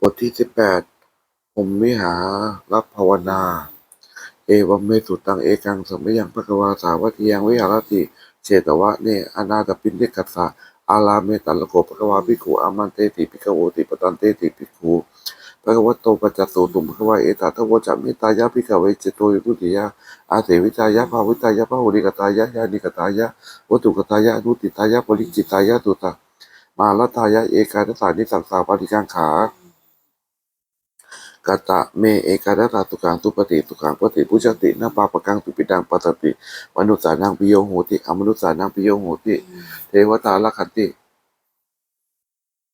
บทที่สิบแปดผมวิหารับภาวนา เอวัมเมสุตังเอกังสมัยยังพระกวาสาวัตยังวิหารติเชตวะเนอนาตปินเนกัสสะอาลาเมตัลโกพระกวาภิกขุอามันเตติภิกขโวติปตันเตติภิกขุพระกวะโตปัจจโตตุมพระกวาเอตาทวจัมมิตายะภิกขเวเจโตวิพุติยะอาเสวิตายะภาวิตายะภาหุริกตายะยานิกตายะวัตุกตายะอนุติตายะปริจิตายะตุตา มาลตายะเอกาทสานิสังสาปาริกังขากตะเมเอกาดตาตุกังตุปฏิตุกังปฏิพุชตินาปาปกังตุปิดังปัตติมนุษย์สานังปิโยโหติอมนุษย์สานังปิโยโหติ เทวตาลคันติ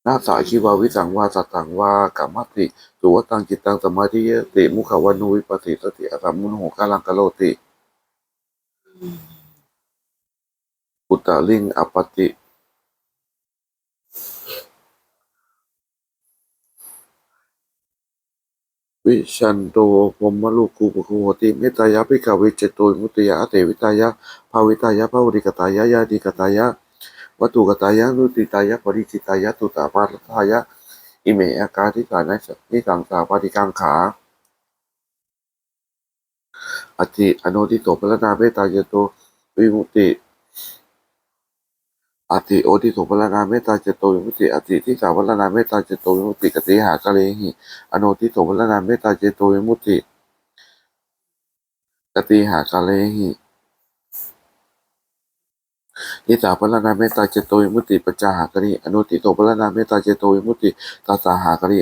นาสาชีวาวิสังวาสัตตังวากรรมติสุวตังจิตตังสมาธิยติมุขวันุวิปัสสิสติอสัมมุนโหกาลังกะโลติอุตตลิงอปปติ วิชันโตพรมลูกูปะโคโหติเมตายะภิกขเวเจโตมุติยะอเตวิตายะภาวิตายะภาวริกตายะยาดิกตายะวัตถุกตายะนุติตายะปริจิตายะตุตาปาทายะอิเมอากาทิกานะนิสังสาปาติกังขาอติอโนติโตปรณาเมตายโตวิมุติ อติโอติโตปรณาเมตตาเจโตวิมุติอติที่สาวรณาเมตตาเจโตวิมุติกติหากะเลหิอโนติโตปรณาเมตตาเจโตวิมุติกติหากะเลหินิสาปรณาเมตตาเจโตวิมุติปัจจาหากะริอโนติโตปรณาเมตตาเจโตวิมุติตาสาหากะริ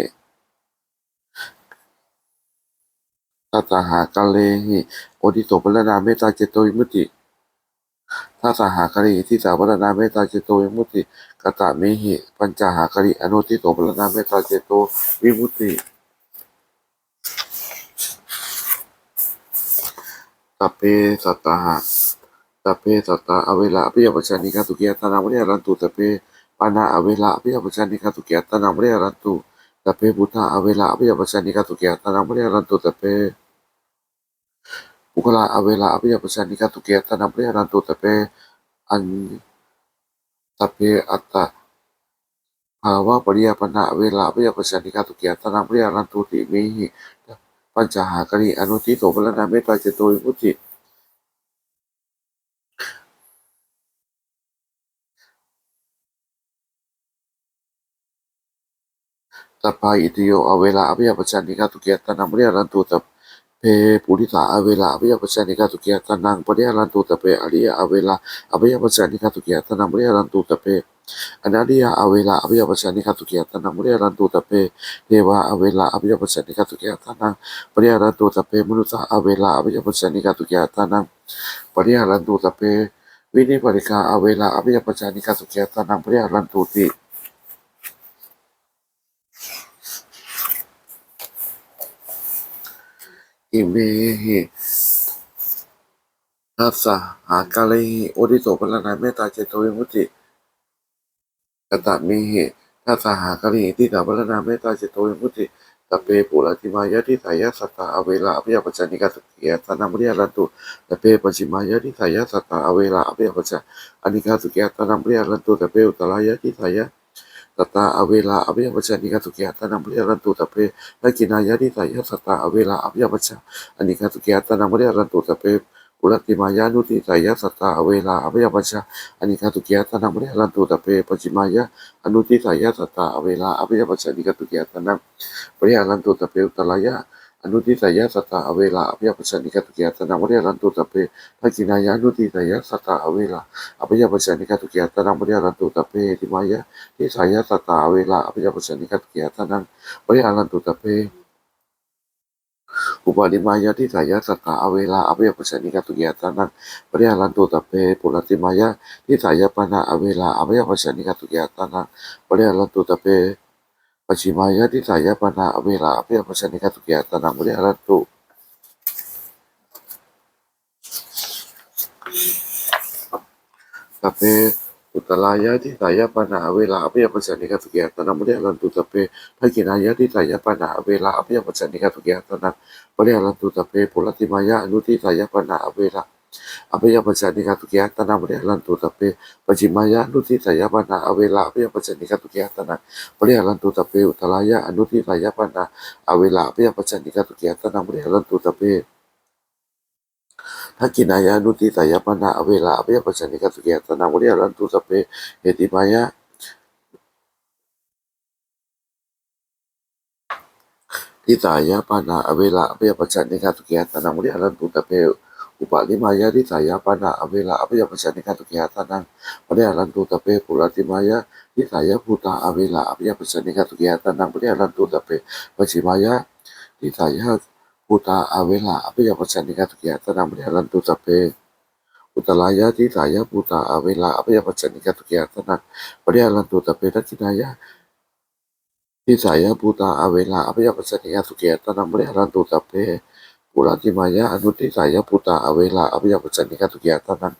ตัสหากาเลหิโอติโสปรณาเมตตาเจโตวิมุติ ติทัสหากาลิที่สาวรณาเมตตาเจโตวิมุตติกตะเมหิปัญจหากาลิอนุทิโสปรณาเมตตาเจโตวิมุตติตปเปสัตตหะตปเปสัตตะอเวลาอภิยปัจจานิกาตุเกียตนามเรียรันตุตปเปปานาอเวลาอภิยปัจจานิกาตุเกียตนามเรียรันตุตปเปพุทธะอเวลาอภิยปัจจานิกาตุเกียตนามเรียรันตุตปเป บุคลาอเวลาอภิยปัจจานิกาตุเกียตนามเรียรันตุตเปอันตเปอัตตะภาวะปริยปนะเวลาปริยปชันติกาตุเกียตนาปริยรันตุติมิหิปัญจหากริอนุทิโสปรณาเมตตาเจโตวิมุติตัปปาอิติโยอเวลาอภิยปชันติกาตุเกียตนาปริยรันตุตเพปุริตาอเวลาอภิยปชันติกาตุเกียตนังปริยรันตุตะเปอริยอเวลาอภิยปชันติกาตุเกียตนังปริยรันตุตะเปอนาดิยาอเวลาอภิยปัจจานิคาตุเกียตนังมเรียรันตุตะเปเทวาอเวลาอภิยปัจจานิคาตุเกียตนังปริยรันตุตะเปมนุษย์อเวลาอภิยปัจจานิคาตุเกียตนังปริยรันตุตะเปวินิปริกาอเวลาอภิยปัจจานิคาตุเกียตนังปริยรันตุติ อิเมหิทัสสะหากาเลหิโอติโสปรณาเมตตาเจโตวิมุติกตะเมหิทัสสหากริที่ตาบรณาเมตตาเจโตวิมุติตะเปปุระติมายะทิสายะสัตตาอเวลาอภิยปัจจานิกาสเกียตนามเรียรันตุตะเปปัจฉิมายะทิสายะสัตตาอเวลาอภิยปัจจานิกาสเกียตนามเรียรันตุตะเปอุตรายะทิสายะ ตตาอเวลาอภิยปัญญานิกาสเกียตนามเรียรันตุตะเปนักินายะนิสายสัตตาอเวลาอภิยปัญญานิกาสเกียตนามเรียรันตุตะเปปุรติมายานุติสายสัตตาอเวลาอภิยปัญญานิกาสุเกียตนามเรียรันตุตะเปปัจฉิมายะอนุติสายสัตตาอเวลาอภิยปัญญานิกตุเกียตนะปริยารันตุตะเปอุตลายะ อนุทิสายะสัตตาอเวลาอภิยปัจจานิกตุเกียตนะปริยารันตุตะเปทักขินายะอนุทิสายะสัตตาอเวลาอภิยปัจจานิกตุเกียตนะปริยารันตุตะเปทิมายะทิสายะสัตตาอเวลาอภิยปัจจานิกตุเกียตนะปริยารันตุตะเปอุปาณิมายะทิสายะสัตตาอเวลาอภิยปัจจานิกตุเกียตนะปริยารันตุตะเปปุรติมายะทิสายะปนะอเวลาอภิยปัจจานิกตุเกียตนะปริยรันตุตะเป ปัจฉิมายะทิสายะปนาอเวลาอภิยปัจจานิกาตุเกียตนาปริยรันตุตะ apa yang menjadi satu nak yang berjalan tuh tapi pencimaya anu tidak ya mana nah, awela apa yang menjadi satu nak yang berjalan tuh tapi utalaya anu taya ya mana nah, awela apa yang menjadi satu nak yang berjalan tuh tapi hakina ya anu tidak ya mana nah, awela apa yang menjadi satu nak yang berjalan tuh tapi hati maya tidak ya awela apa yang menjadi satu kegiatan yang berjalan tuh tapi Bupati di saya pada awela apa yang bisa dengan kegiatan dan boleh lantu tapi Bupati di saya buta awela apa yang bisa dengan kegiatan dan boleh lantu tapi Bupati Maya saya buta awela apa yang bisa dengan kegiatan dan boleh lantu tapi Buta Laya saya buta awela apa yang bisa dengan kegiatan dan boleh lantu tapi dan di saya buta awela apa yang bisa dengan kegiatan dan boleh lantu tapi ulah cimaya anu ti saya Puta Awela Abhya Pacanika Tukiyatanan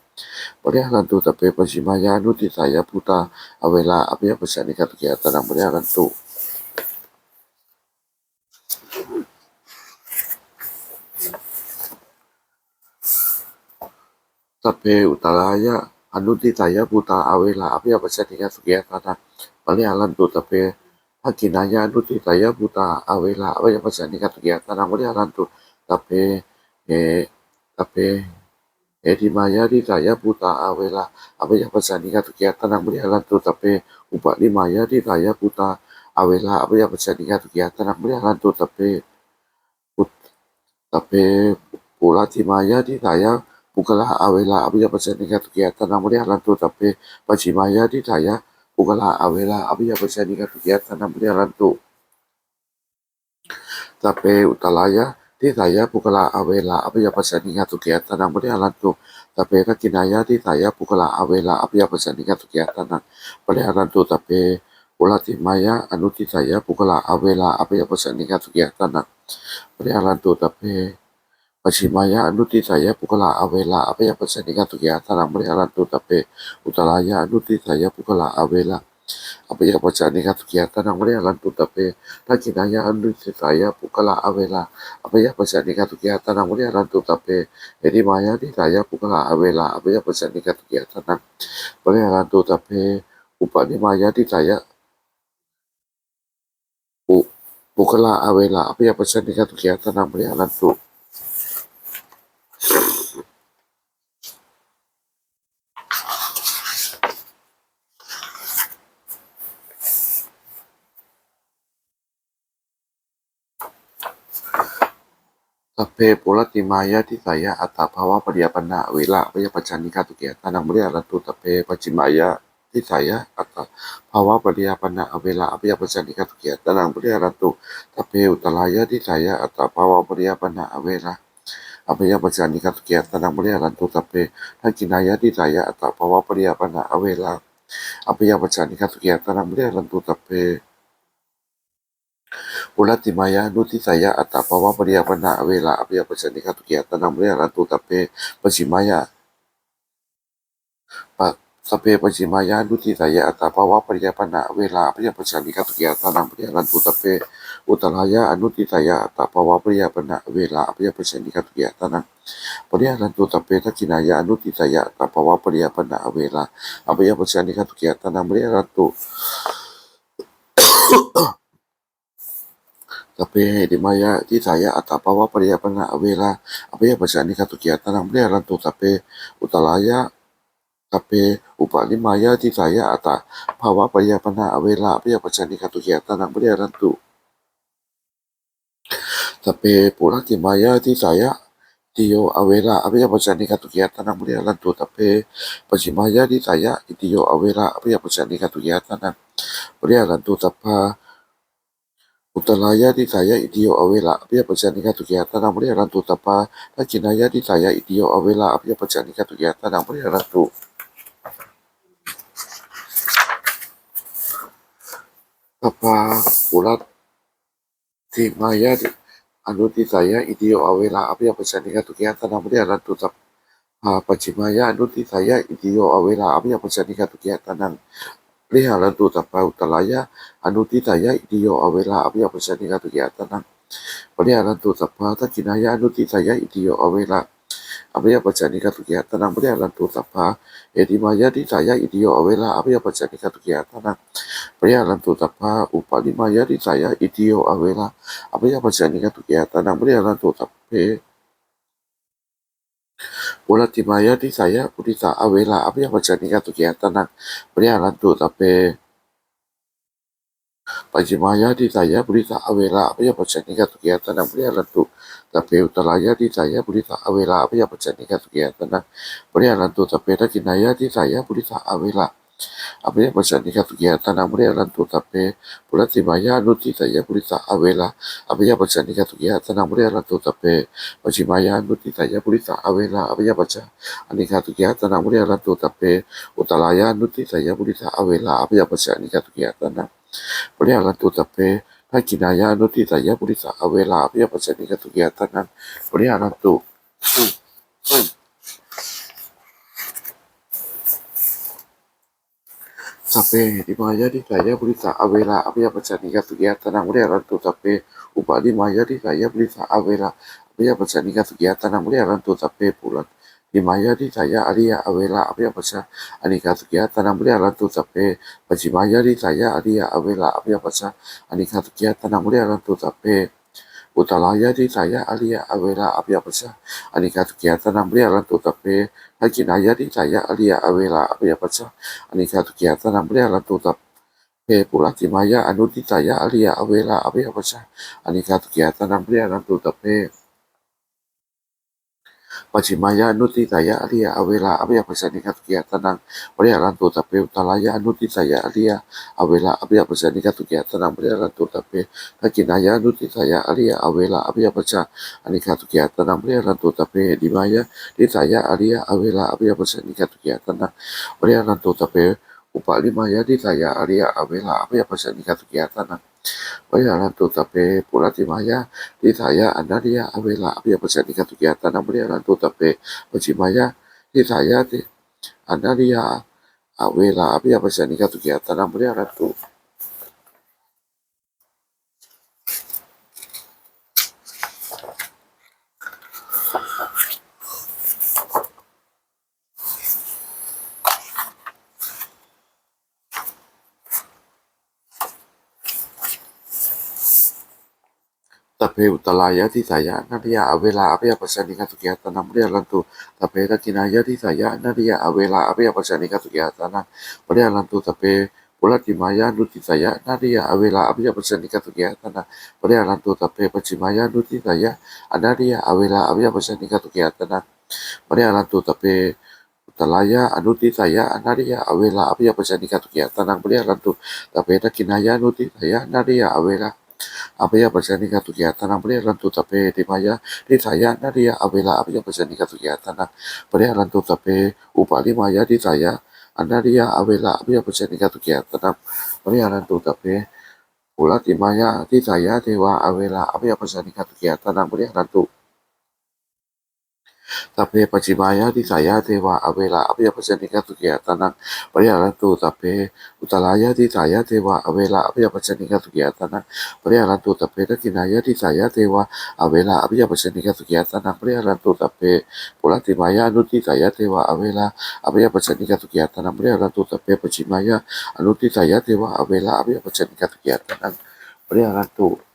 Parihalantu anu Pasimaya saya Puta Awela Abhya Pacanika Tukiyatanan Parihalantu tapi Utalaya anu saya Puta Awela Abhya kan? lantu tapi hakinaya anu ti saya Puta Awela Abhya kan? Tukiyatanan lantu tapi e tapi e di maya di daya buta awela. Apa yang persandingan kegiatan yang berjalan tetapi ubat di maya di daya buta awela. Apa yang persandingan kegiatan yang berjalan tetapi tapi pula di maya di daya bukalah awela. Apa yang persandingan kegiatan yang berjalan tetapi pacimaya di daya bukalah awela. Apa yang persandingan kegiatan yang berjalan tu tapi utalaya di taya bukala awela apa ya pesaninya tu kia tanang boleh alat tu tapi kan kinaya di taya bukala awela apa ya pesaninya tu kia tanang boleh alat tu tapi ulat maya anu di taya bukala awela apa ya pesaninya tu kia tanang boleh alat tu tapi pasi maya anu di taya bukala awela apa ya pesaninya tu kia tanang boleh alat tu tapi utalaya anu di taya bukala awela apa ya baca ni kan sekian kan nak lantu tapi tak kena anu ya anu saya bukalah awela apa ya baca ni kan sekian kan nak lantu tapi ini maya ni saya bukalah awela apa ya baca ni kan sekian kan nak lantu tapi upah ni maya ni saya bukalah awela apa ya baca ni kan sekian kan lantu สัพเพปุรติมายะทิสายะอัตตาภาวะปริยปันะเวละวิยปัจจานิกาตุเกตานังมริยรตุสัพเพปจิมายะทิสายะอัตตาภาวะปริยปันะเวละวิยปัจจานิกาตุเกตานังมริยรตุสัพเพอุตลายะทิสายะอัตตาภาวะปริยปันะเวละอภิยปัจจานิกาตุเกตานังมริยรตุสัพเพทักินายะทิสายะอัตตาภาวะปริยปันะเวละอภิยปัจจานิกาตุเกตานังมริยรตุสัพเพ Ula timaya nuti saya atau apa apa dia pernah wela apa yang pesan dikat kita namun yang ratu tapi pesi maya. Pak tapi pesi maya nuti saya atau apa apa dia pernah wela apa yang pesan dikat kita namun yang ratu tapi utalaya nuti saya atau apa apa dia pernah wela apa yang pesan dikat kita nang Pria lantu tapi tak kina ya nuti tita ya tanpa wapa dia pada awela apa yang bersih anikan kegiatan namanya lantu tapi di maya di saya atau apa apa dia pernah wela apa ya bahasa ini satu kegiatan yang beli tapi utalaya tapi upah di maya di saya atau apa apa dia pernah wela apa ya bahasa ini satu kegiatan yang beli rantau tapi pula di maya di saya Tio Awela, apa yang bisa nikah tuh kegiatan yang mulia lantu, tapi masih maya di saya, Tio Awela, apa yang bisa nikah tuh kegiatan yang mulia lantu, tapi terlaya di taya Idiyo Awela Abhya Pajanika Tugyata Namuri rantu Tapa di taya Idiyo Awela Abhya Pajanika Tugyata Namuri rantu Tapa Ulat Timaya taya Idiyo Awela Abhya Pajanika Tugyata apa timaya Tapa di taya Idiyo Awela Abhya Pajanika Tugyata Namuri Lihalan tapa utalaya ya idiyo awela api apasaning atuyatanang. Pelihalan anu takinaya ya idiyo awela api apasaning atuyatanang. lanjut tapa edimaya ditaya idiyo awela api apasaning atuyatanang. upali maya upalimaya ditaya idiyo awela api apasaning tu Pelihalan terutama ปริยรันตุตะเปทักขินายะทิสายะปนาอเวลาอภิยปัจจานิกาตุเกียตนาปริ ยรันตุตะเปปุรติมายะอนุทิสายะปนาอเวลาอภิยปัจจานิกาตุกิยตนังปริยาลันตุสัพพะเอติมายะทิสายะอิติโยอเวลาอภิยปัจจานิกาตุกิยตนังปริยาลันตุสัพพะอุปาลิมายะทิสายะอิติโยอเวลาอภิยปัจจานิกาตุกิยตนังปริยาลันตุ สัพเพปุรติมายะทิสายะปุริสาอเวลาอภิยปัจจานิกาตุกิยตนังปริยาลันตุสัพเพปัจจิมายะทิสายะปุริสาอเวลาอภิยปัจจานิกาตุกิยตนังปริยาลันตุสัพเพอุตรายะทิสายะปุริสาอเวลาอภิยปัจจานิกาตุกิยตนังปริยาลันตุสัพเพทักขินายะทิสายะปุริสาอเวลาอภิยปัจจานิกาตุกิยตนังปริยาลันตุสัพเพปุรติมายะนุติสายะปุริสาอเวลาอภิยปัจจานิกาตุกิยตนังปริยาลันตุสัพเพ ปัจฉิมายาดิสายาปุริสาอเวลาอภิยปัจจาอนิคาตุกิยตนามุริยรัตตุตะเปียานุติสายาปุริสาอเวลาอภิยปัจจาอนิคาตุกิยตนามเรียรัตตุตะเปทักินายานุติสายาปุริสาอเวลาอภิยปัจจาอนิคาตุกิยตนามุริยรัตตุอืมอืมสัพเพติมายาทิสายาปุริสาเลียอนิคาตุกิยตนามเรียรันตุตะเปอุปาลิมายาทิสายาปุริสาอเวลาอภิยปัจจานิกาสุกิยตานังมุริยรันตุสัพเพปุรันติมายาทิสายาอริยอเวลาอภิยปัจจาอนิกาสุกิยตานังมุริยรันตุสัพเพปัจฉิมายาทิสายาอริยอเวลาอภิยปัจจาอนิกาสุกิยตนังมุริยรันตุสัพเพอุตรายาทิสายาอริยอเป ปัจจาอนิกายตานังมุริยรันตุสัพเพทักขินายาทิสายาอริยะอเวลาอภิยปัจจาอนิกาสุกิยตนังมุริยรันตุสัพเพปุติมายาอนุติสายาอริยะอเวลาอภิยปัจจาอนิกาสุกิยตนังมุริยรันตุสัพเพปัจฉิมายานุติสายะอริยะอเวลาอภิยปัจจานิกัตุกิยตนังปริยารันตุตะเปอุตรายะนุติสายะอริยะอเวลาอภิยปัจจานิกัตุกิยตนังปริยารันตุตะเปทักขินายะนุติสายะอริยะอเวลาอภิยปัจจาอนิกัตุกิยตนัง ปริยารันตุตะเปดิมายะนิสายะอริยอเวลาอภิยปัจจานิกัตุกิยตนังปริยารันตุตะเปอุปาลิมายะนิสายะอริ ยอเวลาอภิยปัจจานิกัตุกิยตนังวายาลันตุตะเปปุรติมายาทิสายาอนาริยาอเวลาอภิยปัจจานิกาตุกิยตานัมเรียลันตุตะเปปัจฉิมายาทิสายาติอนาอเวลาอภิยปัจจนิกาตุเกิยตานัมเรียลันตุตะเพอุตรายะทิสายาอนาริยาอเวลาอภิยปัจจนิกาตุเกิยตานัมเรียลันตุตะเพตะกินายะทิสายาอนาริยาอเวลาอภิยปัจจนิกาตุเกิยตานัมเรียลันตุตะเพปุรติมายานุติสายาริยาอเวลาอภิยปัจจนิกาตุเกิยตานัมเรียลันตุตะเพปัจฉิมายาอนุติสายาริยาอเวลาอภิยปัจจนิกาตุเกิยตานัมเรียลันตุ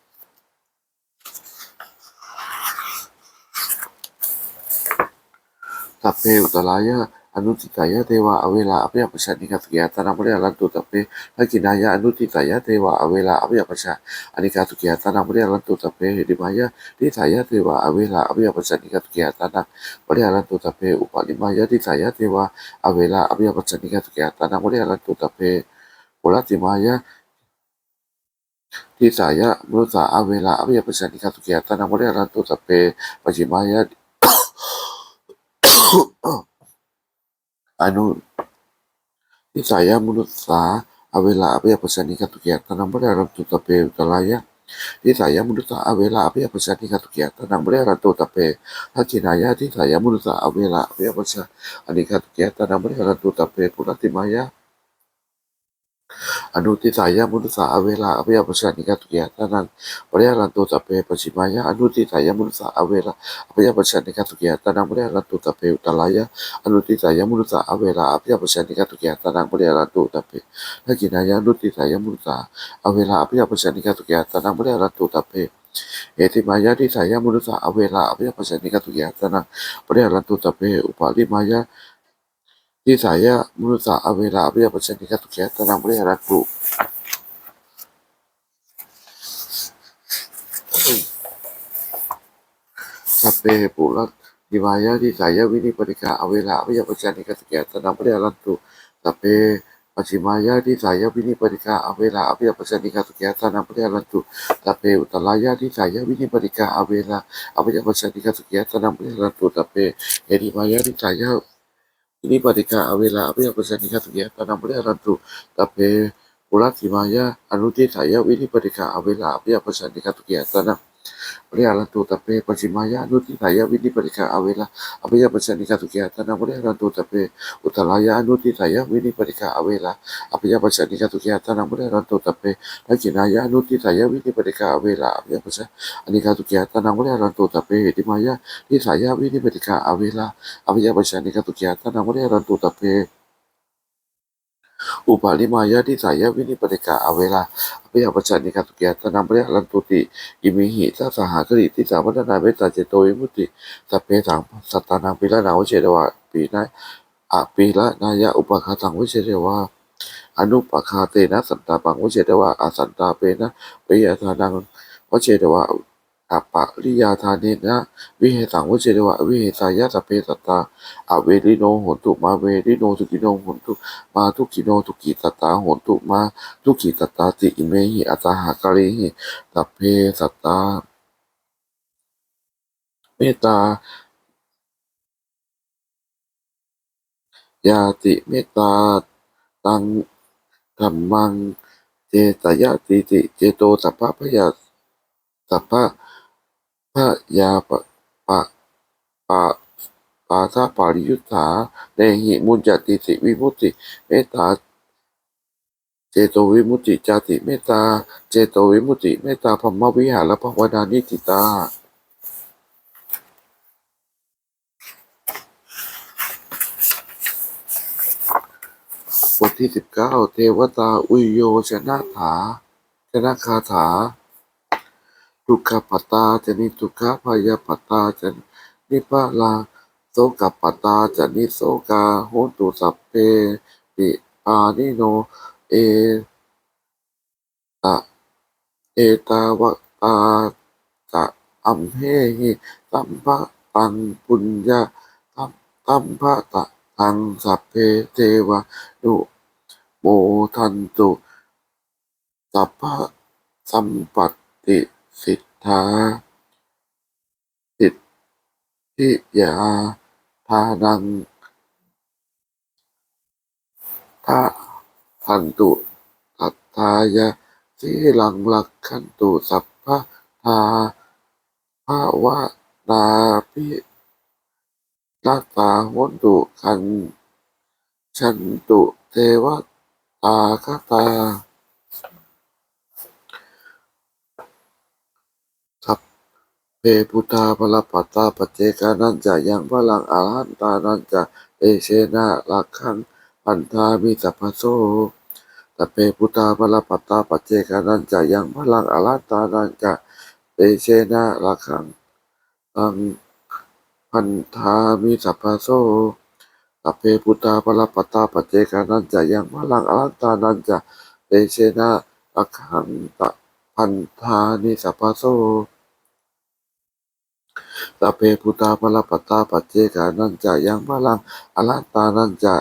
ตะเพตลายะอนุติสายะอนาริยะอเวลาอภิยปัจจานิกาตุกิยาตานังปริยรันตุตะเปตะกินายะอนุติสายะอนาริยะอเวลาอภิยปัจจานิกาตุกิยาตานังปริยรันตุตะเปติมายะทิสายะอนาริยะอเวลาอภิยปัจจานิกาตุกิยาตานังปริยรันตุตะเปอุปาลิมายะทิสายะอนาริยะอเวลาอภิยปัจจานิกาตุกิยาตานังปริยรันตุตะเปปุรติมายะทิสายะเทวะอเวลาอภิยปัจจานิกาตุกิยาตานังปริยรันตุสัพเพปัจฉิมายะาทิสายาเทวะอเวลาอภิยปัจจนิกาตุเกียตานังปริยรันตุสัพเพอุตลายาทิสายาเทวะอเวลาอภิยปัจจนิกาตุเกียตานังปริยรันตุสัพเพทักขินายาทิสายาเทวะอเวลาอภิยปัจจนิกาตุเกียตานังปริยรันตุสัพเพปุรติมายานุติสายาเทวะอเวลาอภิยปัจจนิกาตุเกียตานังปริยรันตุสัพเพปัจฉิมายาอนุติสายาเทวะอเวลาอภิยปัจจนิกาตุเกียตานังปริยรันตุสัพเพอุตรายะอนุติตายะเทวะอเวลาอภิยปัจจานิกาตุกิยตานังปริยรันตุตัพเพทักินายะอนุติตายะเทวะอเวลาอภิยปัจจานิกาตุกิยตานังปริยรันตุตัพเพหิมายะทิสายะเทวะอเวลาอภิยปัจจานิกาตุกิยตานังปริยรันตุตัพเพอุปาลิมายะ ทิสายะเทวะอเวลาอภิยปัจจานิกาตุกิยตานังปริยรันตุตัพเพปุรติมายะทิสายะมุสา อเวลาอภิยปัจจานิกาตุกิยตานัง ปริยรันตุตัพเพปัจฉิมายะอนุทิสายามุนุสาอเวลาอภิยปัจจานิกาตุกียตานังบริรันตุตะเปอุตรายะทิสายามุนุสาอเวลาอภิยปัจจานิกาตุกียตานังบริรันตุตะเปทักขินายะทิสายามุนุสาอเวลาอภิยปัจจานิกาตุกียตานังบริรันตุตะเปปุรติมายะอนุทิสายะมุนุสาอเวลาอภิยปัชานิกาตุกียตานังปริยาลันตุตะเป อุปาลิมายะทิสายวินิปติกาอเวลาอภิยาปชันิกาตุเกียตนามปริยลันตุติอิมิหิทัสหาคติทิสาพัฒนาเวตาเจโตวิมุติสัพเพสังสัตตานังปิละนาวเชเดวะปีนาอปีละนายะอุปคาตังวิเชเดวะอนุปคาเตนะสันตาปังวิเชเดวะอสันตาเปนะปิยธานังวิเชเดวะ อัปปะริยาธานีนะวิเหตังวเจเดวะวิเหตายะสเพสตตาอเวริโนโนตุมาเวริโนสุกิโนโนตุมาทุกิโนทุกิตตาโนตุมาทุกิตตาติอิเมหิอัตหากะเรหิสัเพสตตาเมตตายาติเมตตาตังธรรมังเจตยาติติเจโตสัพพะพยาสัพพะ พระยาปะปะปะปาทาปาริยุทธาในหิมุญจติสิวิมุติเมตตาเจโตวิมุติจติเมตตาเจโตวิมุติเมตตาพมวิหารและภวนานิติตาบทที่สิบเก้าเทวตาอุโยชนะถาชนะคาถา ทุกขปตาจะนิทุกขพยาปตาจะนิปะลาโสกปตาจะนิโสกาโหตุสัพเพปิปานิโน เอตะเอตาวะตาจะอัมเหหิสัมภะตังปุญญาตัมตัมภะตะทังสัพเพเทวะนุโมทันตุสัพพะสัมปัตติ สิทธาสิทธิยาทานังทาพันตุตัตทายะสีลังหลักขันตุสัพพะทาภาวะนาพิรัตาโหนตุขันชันตุเทวตาคตา สัพ เพพุทธาพลปัตตาปเจกานันจะยังพลังอาหันตานันจะเอเชนะลักขังพันธามิสัพพโสสัพเพพุทธาพลปัตตาปเจกานันจะยังพลังอาหันตานันจะเอเชนะลักขังตังพันธามิสัพพโสสัพเพพุทธาพลปัตตาปเจกานันจะยังพลังอาหันตานันจะเอเชนะลักขังตพันธานิสัพพโส สัพเพพุทาพลปัตตาปัจเจกานันจะยังพลังอรัตตานันจะ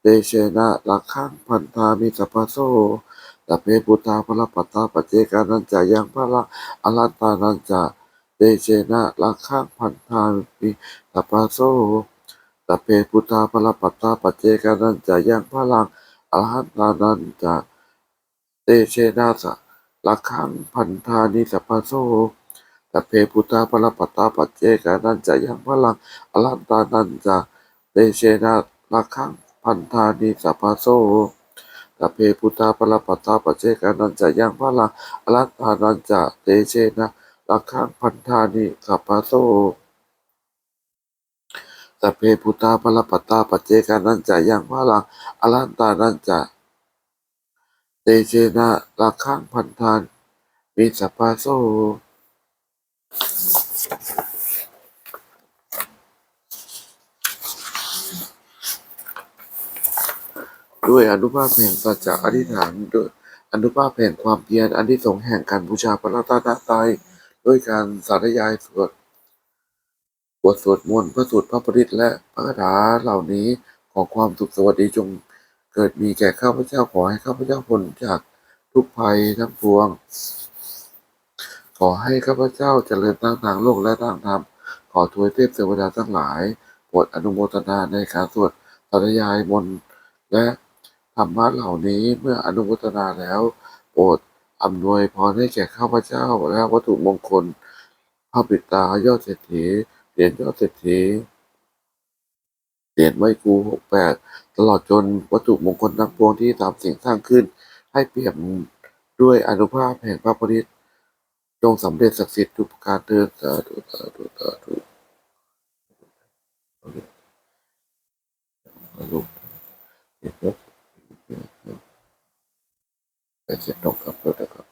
เตเชนะลักขังพันธามิสัพพโสสัพเพพุทาพลปัตตาปัจเจกานันจะยังพลังอรัตตานันจะเตเชนะลักขังพันธามิสัพพโสสัพเพพุทาพลปัตตาปัจเจกานันจะยังพลังอรหันตานันจะเตเชนะสะลักขังพันธานิสัพพโส สัพเพพุทธาพระปัตตาปัจเจกานันจะยังพลังอรันตานันจะเตเชนะลักขังพันธานิสัพพโสตเพพุทธาปรปัตตาปัจเจกานันจะยังพลังอรัตตานันจะเตเชนะลักขังพันธานิขัปปะโตตเพพุทธาปรปัตตาปัจเจกานันจะยังพลังอรัตตานันจะเตเชนะลักขังพันธานมิสัพพโซ ด้วยอนุภาพแห่งสัจจะอธิษฐานด้วยอนุภาพแห่งความเพียรอันที่สงแห่งการบูชาพระรัตนตรัยด้วยการสาธยายสวดบทสวดมนต์พระสูตรพระปริตและพระคาถาเหล่านี้ของความสุขสวัสดีจงเกิดมีแก่ข้าพเจ้าขอให้ข้าพเจ้าพ้นจากทุกภัยทั้งปวง ขอให้ข้าพเจ้าเจริญตั้งทางโลกและทางธรรม ขอทวยเทพเทวดาทั้งหลายโปรดอนุโมทนาในการสวดสาธยายมนต์และธรรมะเหล่านี้เมื่ออนุโมทนาแล้ว โปรดอำนวยพรให้แก่ข้าพเจ้าและวัตถุมงคลพระปิตายอดเศรษฐีเหรียญยอดเศรษฐีเหรียญไว้ครูหกแปดตลอดจนวัตถุมงคลทั้งปวงที่ตามสิ่งสร้างขึ้น ให้เปี่ยมด้วยอนุภาพแห่งพระปริต จงสำเร็จศักดิ์สิทธิ์ทุกประการเถิดสาธุสาธุสาธุสาธุเจ็ดยศแปดเจ็ดตกครับเถิดนะครับ